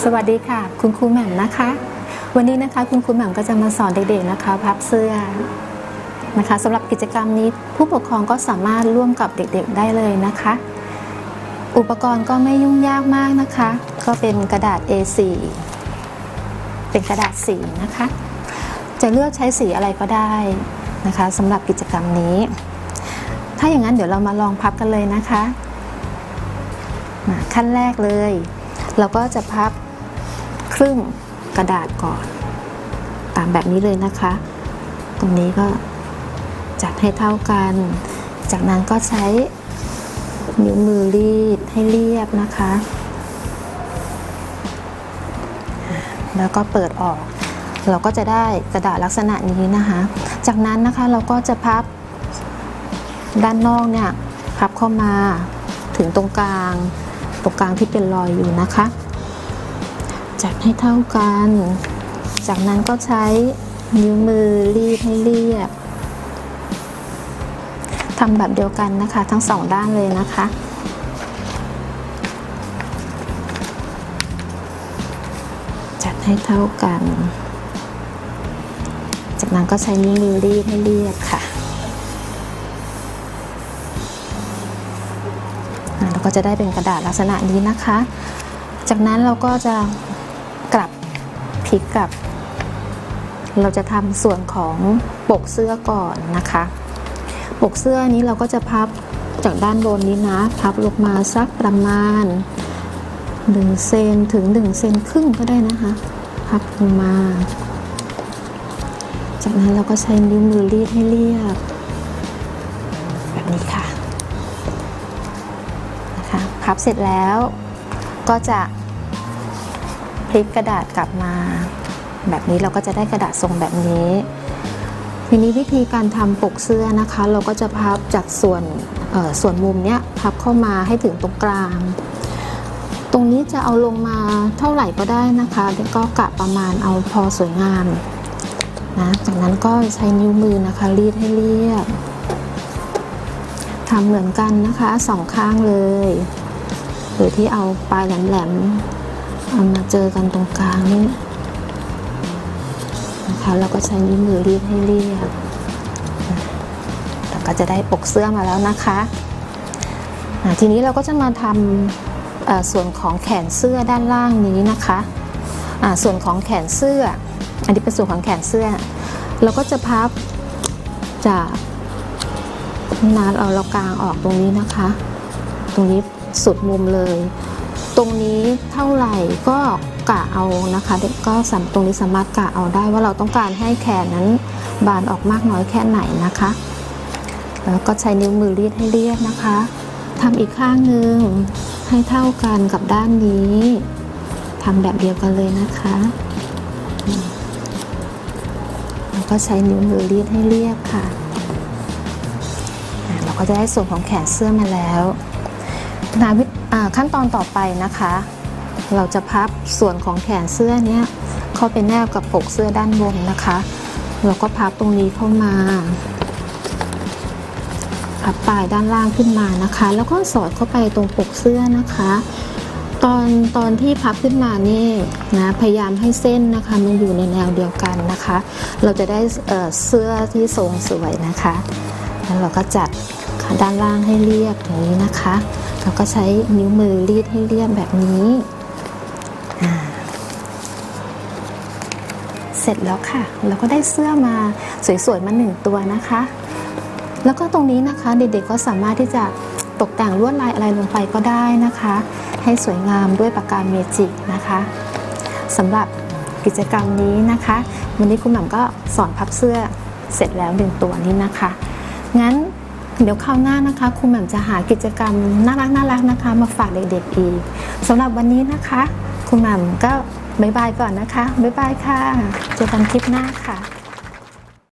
สวัสดีค่ะ คุณครูแหม่มนะคะ วันนี้นะคะคุณครูแหม่มก็จะมาสอนเด็กๆนะคะ พับเสื้อนะคะสำหรับกิจกรรมนี้ผู้ปกครองก็สามารถร่วมกับเด็กๆได้เลยนะคะ อุปกรณ์ก็ไม่ยุ่งยากมากนะคะ ก็เป็นกระดาษ A4 เป็นกระดาษสีนะคะ จะเลือกใช้สีอะไรก็ได้นะคะสำหรับกิจกรรมนี้ ถ้าอย่างนั้นเดี๋ยวเรามาลองพับกันเลยนะคะ ขั้นแรกเลย เราก็จะพับ ครึ่งกระดาษก่อน ตามแบบนี้เลยนะคะ ตรงนี้ก็จัดให้เท่ากัน จากนั้นก็ใช้นิ้วมือรีดให้เรียบนะคะ แล้วก็เปิดออก เราก็จะได้กระดาษลักษณะนี้นะคะ จากนั้นนะคะเราก็จะพับด้านนอกเนี่ยพับเข้ามาถึงตรงกลาง ตรงกลางที่เป็นรอยอยู่นะคะ จัดให้เท่ากัน จากนั้นก็ใช้นิ้วมือรีดให้เรียบทำแบบเดียวกันนะคะ ทั้งสองด้านเลยนะคะจัดให้เท่ากัน จากนั้นก็ใช้นิ้วมือรีดให้เรียบค่ะเราก็จะได้เป็นกระดาษลักษณะนี้นะคะ จากนั้นเราก็จะ ลิกกลับ เราจะทำส่วนของปกเสื้อก่อนนะคะ ปกเสื้อนี้เราก็จะพับจากด้านบนนี้นะ พับลงมาสักประมาณ1เซนถึง1เซนครึ่งก็ได้นะคะ พับลงมา จากนั้นเราก็ใช้นิ้วมือรีดให้เรียบ แบบนี้ค่ะนะคะ พับเสร็จแล้วก็จะ พลิกกระดาษกลับมา แบบนี้เราก็จะได้กระดาษทรงแบบนี้ทีนี้วิธีการทำปกเสื้อนะคะ เราก็จะพับจากส่วนส่วนมุมเนี้ยพับเข้ามาให้ถึงตรงกลาง ตรงนี้จะเอาลงมาเท่าไหร่ก็ได้นะคะแล้วก็กะประมาณเอาพอสวยงามนะจากนั้นก็ใช้นิ้วมือนะคะรีดให้เรียบทำเหมือนกันนะคะสองข้างเลย โดยที่เอาปลายแหลมๆ เอามาเจอกันตรงกลางนี่นะคะเราก็ใช้นิ้วมือรีดให้เรียบเราก็จะได้ปกเสื้อมาแล้วนะคะทีนี้เราก็จะมาทำส่วนของแขนเสื้อด้านล่างนี้นะคะส่วนของแขนเสื้อ อันนี้เป็นส่วนของแขนเสื้อ เราก็จะพับจากนี่นเราเรากลางออกตรงนี้นะคะ ตรงนี้สุดมุมเลย ตรงนี้เท่าไหร่ก็กะเอานะคะก็สามตรงนี้สามารถกะเอาได้ว่าเราต้องการให้แขนนั้นบานออกมากน้อยแค่ไหนนะคะแล้วก็ใช้นิ้วมือรีดให้เรียบนะคะทำอีกข้างหนึ่งให้เท่ากันกับด้านนี้ทำแบบเดียวกันเลยนะคะแล้วก็ใช้นิ้วมือรีดให้เรียบค่ะเราก็จะได้ส่วนของแขนเสื้อมาแล้ว นาวิอ่าขั้นตอนต่อไปนะคะ เราจะพับส่วนของแขนเสื้อเนี้ยเข้าไปแนบกับปกเสื้อด้านบนนะคะ เราก็พับตรงนี้เข้ามา พับปลายด้านล่างขึ้นมานะคะ แล้วก็สอดเข้าไปตรงปกเสื้อนะคะ ตอนตอนที่พับขึ้นมานี่นะพยายามให้เส้นนะคะมันอยู่ในแนวเดียวกันนะคะ เราจะได้เเสื้อที่ทรงสวยนะคะ แล้วเราก็จัดด้านล่างให้เรียบอย่างนี้นะคะ แล้วก็ใช้นิ้วมือรีดให้เรียบแบบนี้ เสร็จแล้วค่ะ เราก็ได้เสื้อมาสวยๆมาหนึ่งตัวนะคะ แล้วก็ตรงนี้นะคะเด็กๆก็สามารถที่จะตกแต่งลวดลายอะไรลงไปก็ได้นะคะ ให้สวยงามด้วยปากกาเมจิกนะคะสำหรับกิจกรรมนี้นะคะ วันนี้คุณหม่ำก็สอนพับเสื้อเสร็จแล้วหนึ่งตัวนี้นะคะ งั้น เดี๋ยวคราวหน้านะคะครูแหม่มจะหากิจกรรมน่ารักน่ารักนะคะ มาฝากเด็กๆอีกสำหรับวันนี้นะคะครูแหม่มก็บายบายก่อนนะคะบายบายค่ะเจอกันคลิปหน้าค่ะ